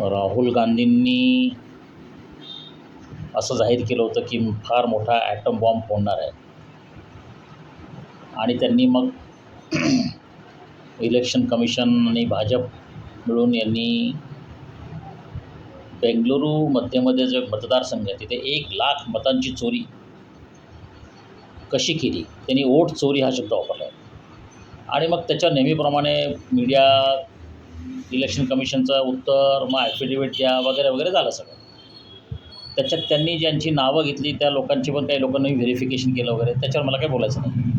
राहुल गांधींनी असं जाहीर केलं होतं की फार मोठा ॲटम बॉम्ब फोडणार आहे. आणि त्यांनी मग इलेक्शन कमिशन आणि भाजप मिळून यांनी बेंगलुरू मध्यमध्ये जे मतदारसंघ आहे तिथे एक लाख मतांची चोरी कशी केली? त्यांनी वोट चोरी हा शब्द वापरला आहे. आणि मग त्याच्या नेहमीप्रमाणे मीडिया इलेक्शन कमिशनचं उत्तर मग ॲफिडेविट द्या वगैरे वगैरे झालं सगळं. त्याच्यात त्यांनी ज्यांची नावं घेतली त्या लोकांची पण काही लोकांनी व्हेरिफिकेशन केलं वगैरे त्याच्यावर मला काही बोलायचं नाही.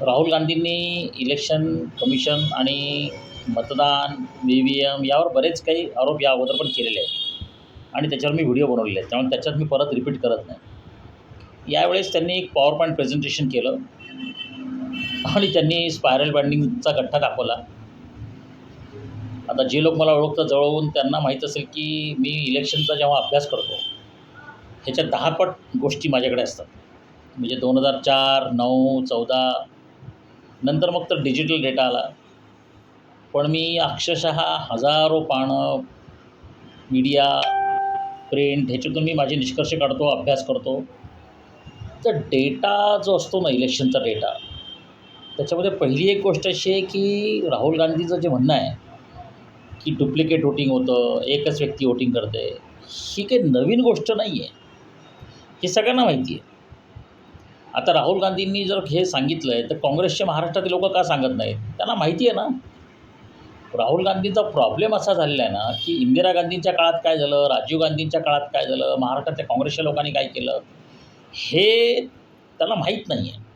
राहुल गांधींनी इलेक्शन कमिशन आणि मतदान व्ही व्ही एम यावर बरेच काही आरोप या अगोदर पण केलेले आहेत. आणि त्याच्यावर मी व्हिडिओ बनवलेले आहेत. त्यामुळे त्याच्यात मी परत रिपीट करत नाही. यावेळेस त्यांनी एक पॉवर पॉईंट प्रेझेंटेशन केलं. आणि त्यांनी स्पायरल बँडिंगचा गठ्ठा दाखवला. आता जे लोक मला ओळखतं जवळून त्यांना माहीत असेल की मी इलेक्शनचा जेव्हा अभ्यास करतो ह्याच्या दहापट गोष्टी माझ्याकडे असतात. म्हणजे दोन हजार चार नऊ चौदा नंतर मग तर डिजिटल डेटा आला. पण मी अक्षरशः हजारो पानं मीडिया प्रिंट ह्याच्यातून मी माझे निष्कर्ष काढतो अभ्यास करतो. तर डेटा जो असतो ना इलेक्शनचा डेटा त्याच्यामध्ये पहिली एक गोष्ट अशी आहे की राहुल गांधीचं जे म्हणणं आहे की डुप्लिकेट वोटिंग होतं एकच व्यक्ती वोटिंग करते ही काही नवीन गोष्ट नाही आहे हे सगळ्यांना माहिती आहे आता राहुल गांधींनी जर हे सांगितलं आहे तर काँग्रेसचे महाराष्ट्रातील लोक का सांगत नाहीत? त्यांना माहिती आहे ना. राहुल गांधींचा प्रॉब्लेम असा झालेला आहे ना की इंदिरा गांधींच्या काळात काय झालं राजीव गांधींच्या काळात काय झालं महाराष्ट्रातल्या काँग्रेसच्या लोकांनी काय केलं हे त्याला माहीत नाही आहे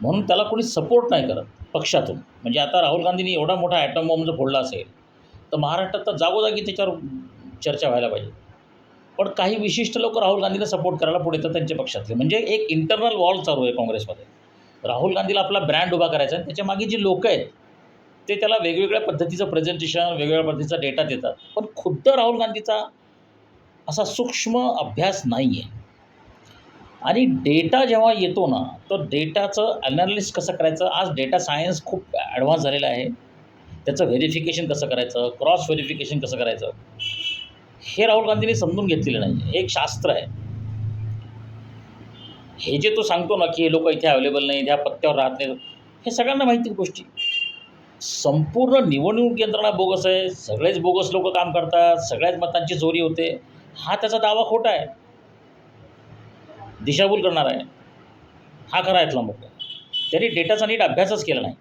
म्हणून त्याला कोणी सपोर्ट नाही करत पक्षातून. म्हणजे आता राहुल गांधींनी एवढा मोठा ॲटम बॉम्ब जर फोडला असेल तर महाराष्ट्रात तर जागोजागी त्याच्यावर चर्चा व्हायला पाहिजे. पण काही विशिष्ट लोक राहुल गांधीला सपोर्ट करायला पुढे येतात त्यांच्या पक्षातले. म्हणजे एक इंटरनल वॉल चालू आहे काँग्रेसमध्ये. राहुल गांधीला आपला ब्रँड उभा करायचा आहे त्याच्यामागे जी लोकं आहेत ते त्याला वेगवेगळ्या पद्धतीचं प्रेझेंटेशन वेगवेगळ्या पद्धतीचा डेटा देतात. पण खुद्द राहुल गांधीचा असा सूक्ष्म अभ्यास नाही आहे आणि डेटा जेव्हा येतो ना तर डेटाचं ॲनालिस कसं करायचं? आज डेटा सायन्स खूप ॲडव्हान्स झालेलं आहे. त्याचं व्हेरिफिकेशन कसं करायचं? क्रॉस व्हेरिफिकेशन कसं करायचं? हे राहुल गांधींनी समजून घेतलेलं नाही. हे एक शास्त्र आहे. हे जे तो सांगतो ना की हे लोक इथे अवेलेबल नाही ह्या पत्त्यावर राहत नाहीत हे सगळ्यांना माहिती गोष्टी. संपूर्ण निवडणूक यंत्रणा बोगस आहे. सगळेच बोगस लोक काम करतात. सगळ्याच मतांची चोरी होते. हा त्याचा दावा खोटा आहे. दिशाभूल करणार आहे. हा खरा इथला मुद्दा. त्यांनी डेटाचा नीट अभ्यासच केला नाही.